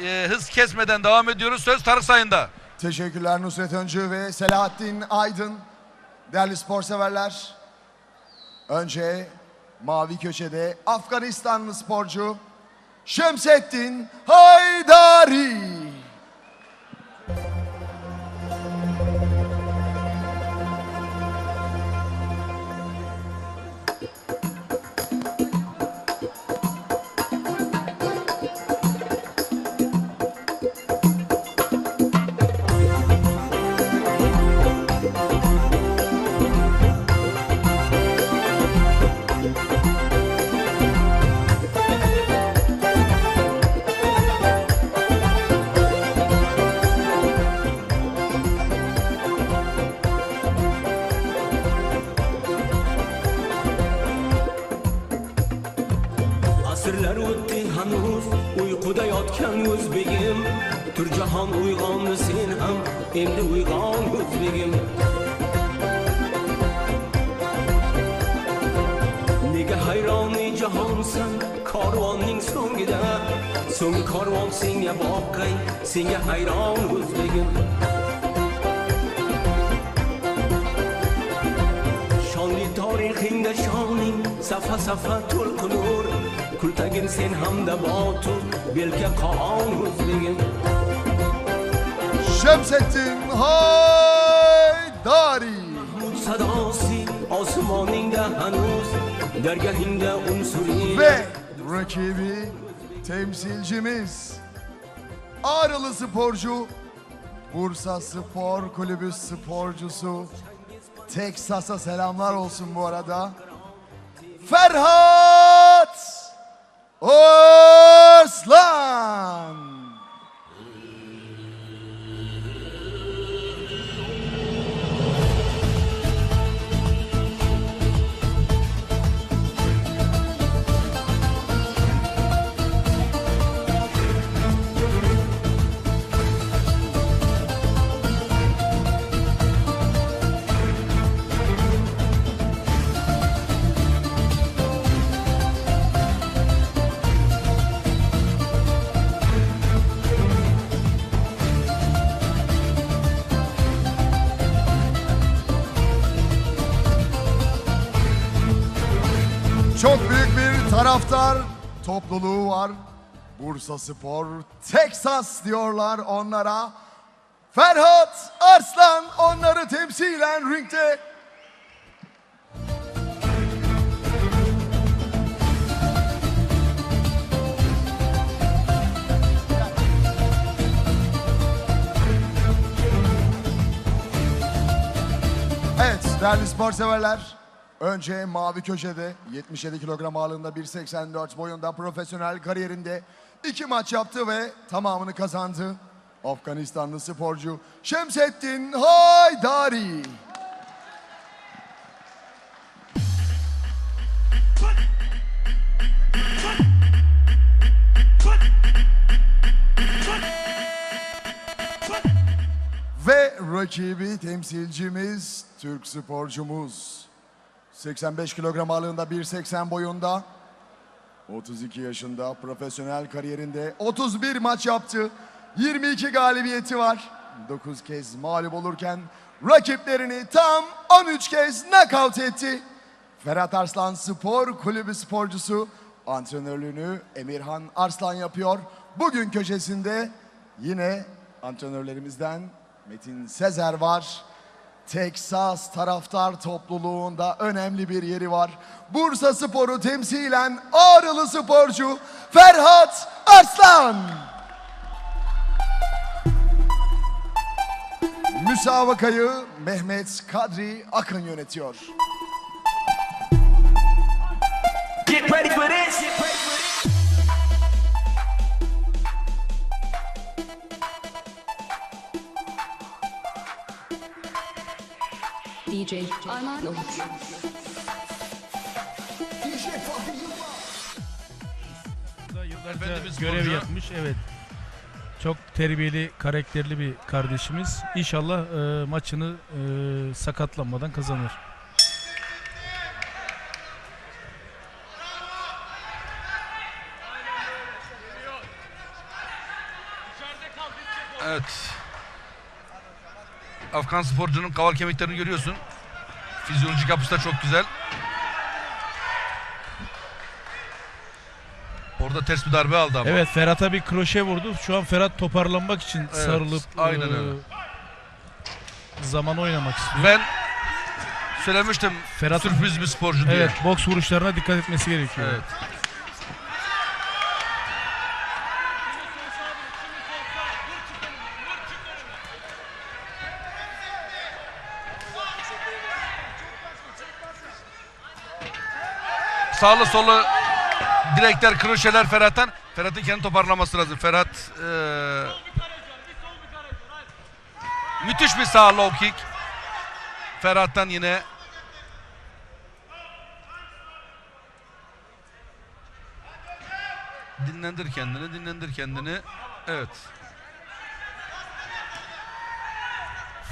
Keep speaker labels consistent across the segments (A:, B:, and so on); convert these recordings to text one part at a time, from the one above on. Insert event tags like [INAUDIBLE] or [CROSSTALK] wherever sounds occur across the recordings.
A: e, hız kesmeden devam ediyoruz. Söz Tarık Sayın'da.
B: Teşekkürler Nusret Öncü ve Selahattin Aydın. Değerli spor severler. Önce mavi köşede Afganistanlı sporcu Şemsettin Haydari.
C: Endi uyg'on o'zbegim nega hayroni jahonsan korvonning so'ngida so'nggi korvon senga boqay senga hayron o'zbegim shonli tarixingda shoning safa safa to'lqinur kultagin sen hamda botur belga qon o'zligim
B: Şemsettin Haydari. Ve rakibi temsilcimiz Ağrılı sporcu Bursa Spor Kulübü sporcusu Teksas'a selamlar olsun bu arada. Ferhat Arslan. Çok büyük bir taraftar topluluğu var. Bursa Spor, Texas diyorlar onlara. Ferhat Arslan onları temsilen ringde. Evet değerli spor severler. Önce mavi köşede 77 kilogram ağırlığında 1.84 boyunda profesyonel kariyerinde iki maç yaptı ve tamamını kazandı. Afganistanlı sporcu Şemsettin Haydari. Ve rakibi temsilcimiz Türk sporcumuz. 85 kilogram ağırlığında 1.80 boyunda. 32 yaşında profesyonel kariyerinde 31 maç yaptı. 22 galibiyeti var. 9 kez mağlup olurken rakiplerini tam 13 kez knockout etti. Ferhat Arslan Spor Kulübü sporcusu antrenörlüğünü Emirhan Arslan yapıyor. Bugün köşesinde yine antrenörlerimizden Metin Sezer var. Texas taraftar topluluğunda önemli bir yeri var. Bursa Spor'u temsilen Ağrılı sporcu Ferhat Arslan. Müsabakayı Mehmet Kadri Akın yönetiyor.
C: get ready for this
D: DJ Armağan
E: Yıllarca
A: sporcu.
E: görev yapmış evet. Çok terbiyeli, karakterli bir kardeşimiz. İnşallah e, maçını e, sakatlanmadan kazanır.
A: Evet. Afgan sporcunun kaval kemiklerini görüyorsun. Fizyolojik yapısı da çok güzel. Orada ters bir darbe aldı ama.
E: Evet Ferhat'a bir kroşe vurdu. Şu an Ferhat toparlanmak için
A: Evet,
E: sarılıp
A: aynen
E: e,
A: öyle.
E: zaman oynamak istiyor.
A: Ben söylemiştim
E: Ferhat'ın
A: sürpriz bir sporcu diye.
E: evet boks vuruşlarına dikkat etmesi gerekiyor.
A: Evet. Sağlı solu direkler, kroşeler Ferhat'tan. Ferhat'ın kendi toparlaması lazım. Ferhat eee, müthiş bir sağ low kick. Ferhat'tan yine Dinlendir kendini, dinlendir kendini. Evet.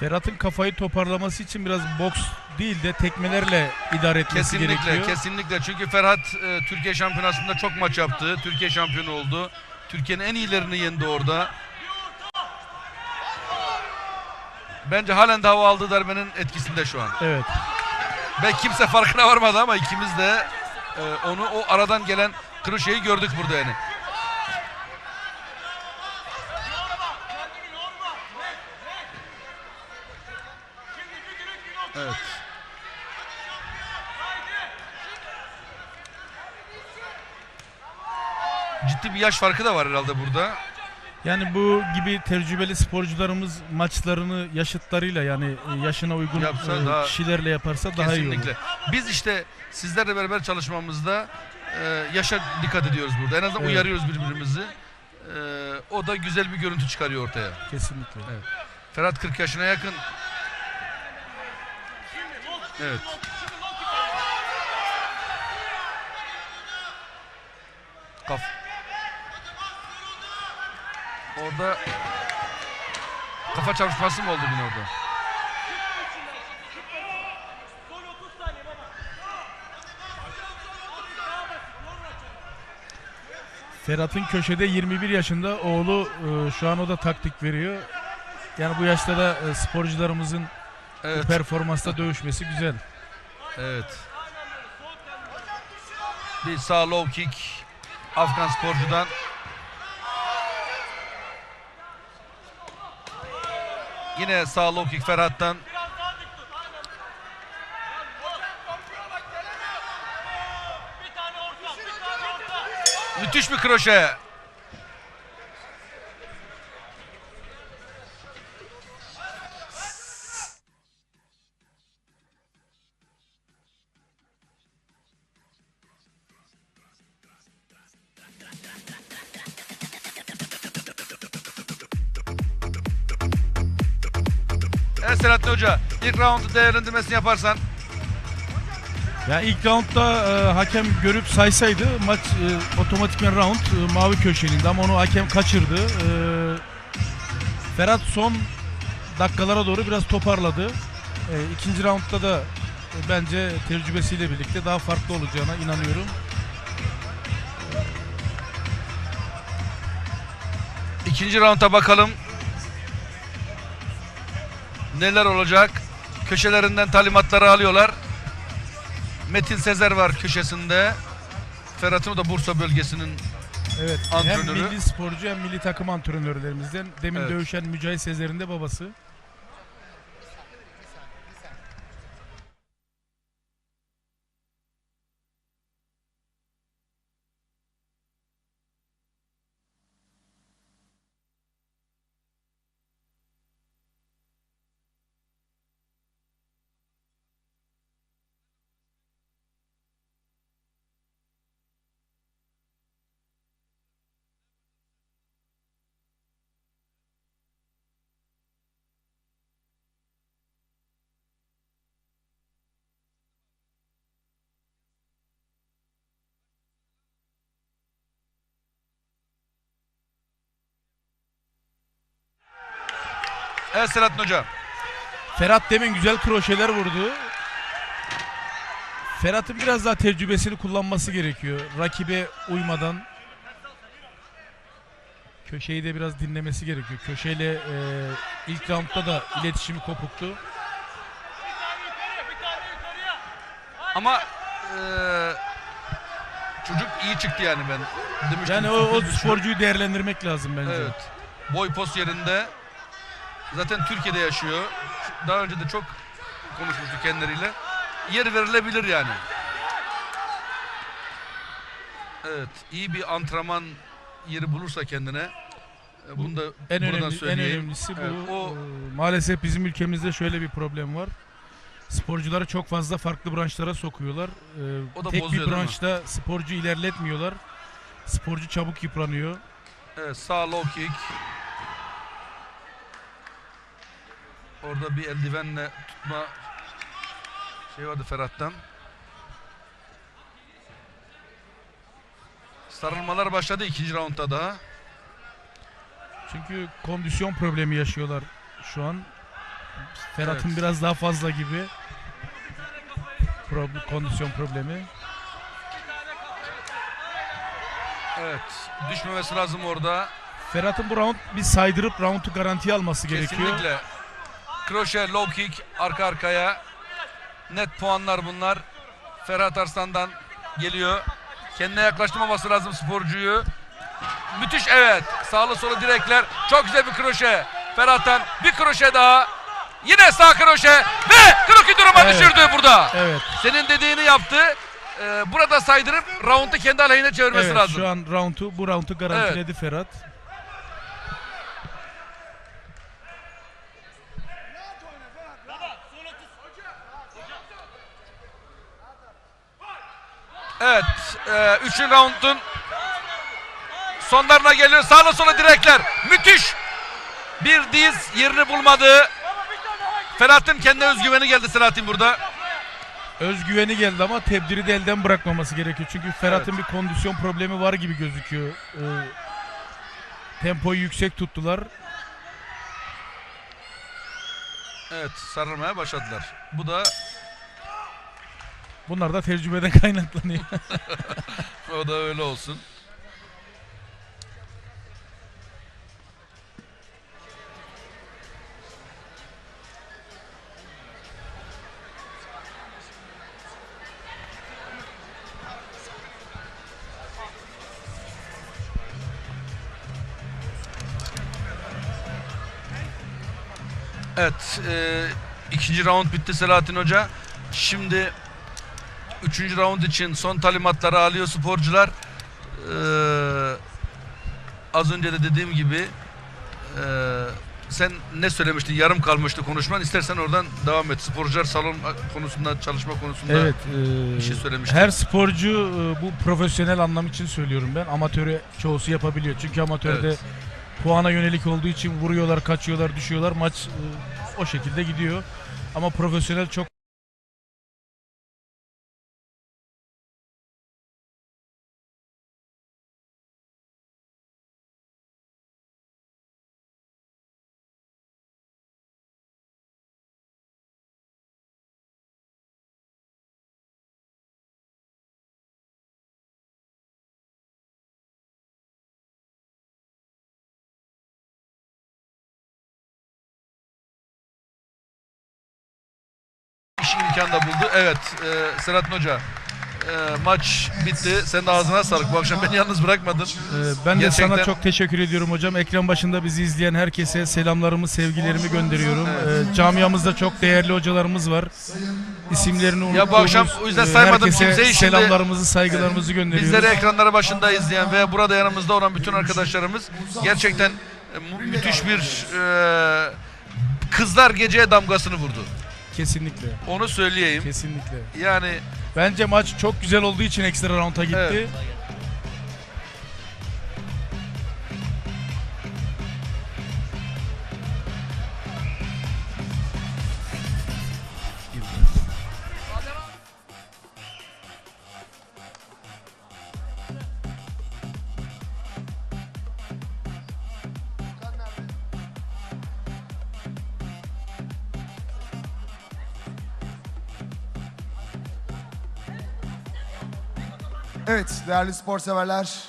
E: Ferhat'ın kafayı toparlaması için biraz boks değil de tekmelerle idare etmesi
A: Kesinlikle,
E: gerekiyor.
A: kesinlikle. Çünkü Ferhat e, Türkiye Şampiyonası'nda çok maç yaptı. Türkiye şampiyonu oldu. Türkiye'nin en iyilerini yendi orada. Bence halen de hava aldığı darbenin etkisinde şu an.
E: Evet.
A: Ve kimse farkına varmadı ama ikimiz de e, onu o aradan gelen kroşeyi gördük burada yani. Evet. Ciddi bir yaş farkı da var herhalde burada.
E: Yani bu gibi tecrübeli sporcularımız maçlarını yaşıtlarıyla yani e, yaşına uygun
A: Yapsa
E: e,
A: daha-
E: kişilerle yaparsa daha iyi olur.
A: Kesinlikle. Biz işte sizlerle beraber çalışmamızda e, yaşa dikkat ediyoruz burada. En azından
E: Evet.
A: uyarıyoruz birbirimizi. E, o da güzel bir görüntü çıkarıyor ortaya.
E: Kesinlikle.
A: Ferhat 40 yaşına yakın. Evet. Kaf. Orada kafa çarpışması mı oldu yine orada?
E: Ferhat'ın köşede 21 yaşında oğlu e, şu an o da taktik veriyor. Yani bu yaşta da e, sporcularımızın
A: Evet.
E: bu performansta [LAUGHS] dövüşmesi güzel.
A: Evet. Bir sağ low kick Afgan sporcudan. Yine sağ low kick Ferhat'tan. Müthiş bir kroşe. İlk roundu değerlendirmesini yaparsan.
E: Ya ilk roundda e, hakem görüp saysaydı maç e, otomatikman round e, mavi köşeliydi ama onu hakem kaçırdı. E, Ferhat son dakikalara doğru biraz toparladı. E, ikinci roundda da e, bence tecrübesiyle birlikte daha farklı olacağına inanıyorum.
A: İkinci rounda bakalım. Neler olacak? Köşelerinden talimatları alıyorlar. Metin Sezer var köşesinde. Ferhat'ın da Bursa bölgesinin
E: Evet.
A: Antrenörü.
E: Hem milli sporcu hem milli takım antrenörlerimizden. Demin
A: Evet.
E: dövüşen Mücahit Sezer'in de babası.
A: Evet Selahattin Hoca.
E: Ferhat demin güzel kroşeler vurdu. Ferhat'ın biraz daha tecrübesini kullanması gerekiyor. Rakibe uymadan. Köşeyi de biraz dinlemesi gerekiyor. Köşeyle e, ilk roundda da iletişimi kopuktu.
A: Ama eee, çocuk iyi çıktı yani ben demiştim.
E: Yani o, o sporcuyu değerlendirmek lazım bence.
A: Evet. Boy pos yerinde. Zaten Türkiye'de yaşıyor. Daha önce de çok konuşmuştuk kendileriyle. Yer verilebilir yani. Evet. iyi bir antrenman yeri bulursa kendine. e, Bunu da
E: En
A: buradan
E: önemli en
A: söyleyeyim.
E: önemlisi bu.
A: Evet, o-
E: Ee, maalesef bizim ülkemizde şöyle bir problem var. Sporcuları çok fazla farklı branşlara sokuyorlar. Ee,
A: O da
E: tek
A: bozuyor,
E: bir branşta sporcu ilerletmiyorlar. Sporcu çabuk yıpranıyor.
A: Evet sağ low kick. Orada bir eldivenle tutma şey vardı Ferhat'tan. Sarılmalar başladı ikinci roundda daha.
E: Çünkü kondisyon problemi yaşıyorlar şu an. Ferhat'ın
A: Evet.
E: biraz daha fazla gibi. Problem, kondisyon problemi.
A: Evet düşmemesi lazım orada.
E: Ferhat'ın bu round bir saydırıp roundu garantiye alması gerekiyor.
A: Kesinlikle. Kroşe, low kick arka arkaya. Net puanlar bunlar. Ferhat Arslan'dan geliyor. Kendine yaklaştırmaması lazım sporcuyu. Müthiş evet. Sağlı solu direkler. Çok güzel bir kroşe. Ferhat'tan bir kroşe daha. Yine sağ kroşe ve kroki duruma
E: Evet.
A: düşürdü burada.
E: Evet.
A: Senin dediğini yaptı. Ee, burada saydırıp roundu kendi aleyhine çevirmesi
E: Evet,
A: lazım.
E: şu an roundu bu roundu garantiledi Ferhat.
A: Evet. E, üçüncü roundun sonlarına geliyor. Sağla sola direkler. Müthiş. Bir diz yerini bulmadı. Ferhat'ın kendine özgüveni geldi Selahattin burada.
E: Özgüveni geldi ama tebdiri de elden bırakmaması gerekiyor. Çünkü Ferhat'ın bir kondisyon problemi var gibi gözüküyor. Ee, tempoyu yüksek tuttular.
A: Evet sarılmaya başladılar. Bu da
E: Bunlar da tecrübeden [LAUGHS] kaynaklanıyor. [LAUGHS]
A: o da öyle olsun. Evet, e, ikinci round bitti Selahattin Hoca. Şimdi üçüncü round için son talimatları alıyor sporcular. Ee, az önce de dediğim gibi e, sen ne söylemiştin? Yarım kalmıştı konuşman. İstersen oradan devam et. Sporcular salon konusunda, çalışma konusunda
E: evet.
A: bir şey
E: e,
A: söylemiştin.
E: her sporcu e, bu profesyonel anlam için söylüyorum ben. Amatöre çoğusu yapabiliyor. Çünkü amatörde
A: Evet.
E: puana yönelik olduğu için vuruyorlar, kaçıyorlar, düşüyorlar. Maç e, o şekilde gidiyor. Ama profesyonel çok
A: İş imkanı da buldu. Evet, e, Selahattin Hoca. e, maç bitti. Sen de ağzına sağlık. Bu akşam beni yalnız bırakmadın.
E: Ee, Ben de
A: Gerçekten-
E: sana çok teşekkür ediyorum hocam. Ekran başında bizi izleyen herkese selamlarımı, sevgilerimi gönderiyorum. Ee, camiamızda çok değerli hocalarımız var. İsimlerini unuttuğumuz
A: Ya bu akşam o yüzden
E: e,
A: saymadım kimseyi. Şimdi
E: selamlarımızı, saygılarımızı gönderiyoruz.
A: Bizleri ekranları başında izleyen ve burada yanımızda olan bütün arkadaşlarımız gerçekten e, müthiş bir e, kızlar geceye damgasını vurdu.
E: Kesinlikle.
A: Onu söyleyeyim.
E: Kesinlikle.
A: Yani
E: Bence maç çok güzel olduğu için ekstra round'a gitti.
A: Evet.
B: Evet değerli spor severler.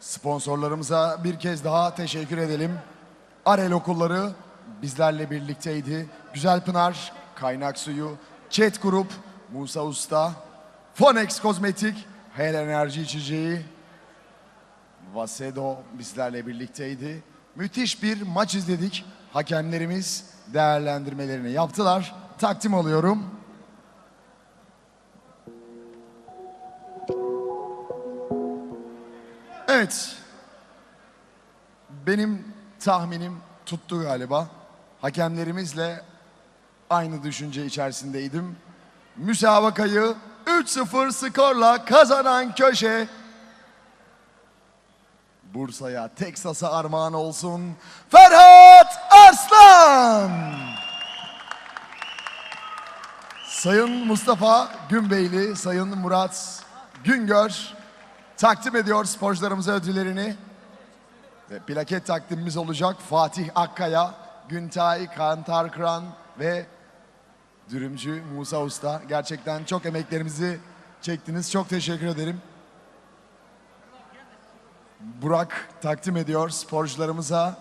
B: Sponsorlarımıza bir kez daha teşekkür edelim. Arel okulları bizlerle birlikteydi. Güzel Pınar, Kaynak Suyu, Chat Grup, Musa Usta, Fonex Kozmetik, Hel Enerji İçeceği, Vasedo bizlerle birlikteydi. Müthiş bir maç izledik. Hakemlerimiz değerlendirmelerini yaptılar. Takdim alıyorum. Evet. Benim tahminim tuttu galiba. Hakemlerimizle aynı düşünce içerisindeydim. Müsabakayı 3-0 skorla kazanan köşe Bursa'ya, Teksas'a armağan olsun. Ferhat Arslan! Sayın Mustafa Günbeyli, Sayın Murat Güngör takdim ediyor sporcularımıza ödüllerini. Ve plaket takdimimiz olacak. Fatih Akkaya, Güntay Kantarkran ve Dürümcü Musa Usta. Gerçekten çok emeklerimizi çektiniz. Çok teşekkür ederim. Burak takdim ediyor sporcularımıza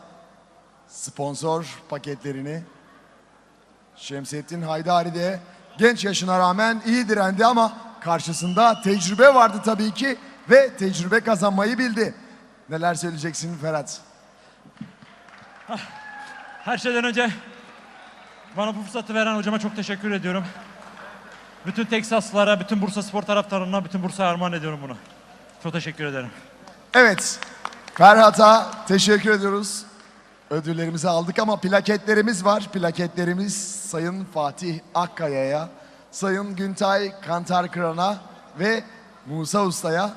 B: sponsor paketlerini. Şemsettin Haydari de genç yaşına rağmen iyi direndi ama karşısında tecrübe vardı tabii ki ve tecrübe kazanmayı bildi. Neler söyleyeceksin Ferhat?
F: Her şeyden önce bana bu fırsatı veren hocama çok teşekkür ediyorum. Bütün Teksaslılara, bütün Bursa spor taraftarlarına, bütün Bursa'ya armağan ediyorum bunu. Çok teşekkür ederim.
B: Evet, Ferhat'a teşekkür ediyoruz. Ödüllerimizi aldık ama plaketlerimiz var. Plaketlerimiz Sayın Fatih Akkaya'ya, Sayın Güntay Kantarkıran'a ve Musa Usta'ya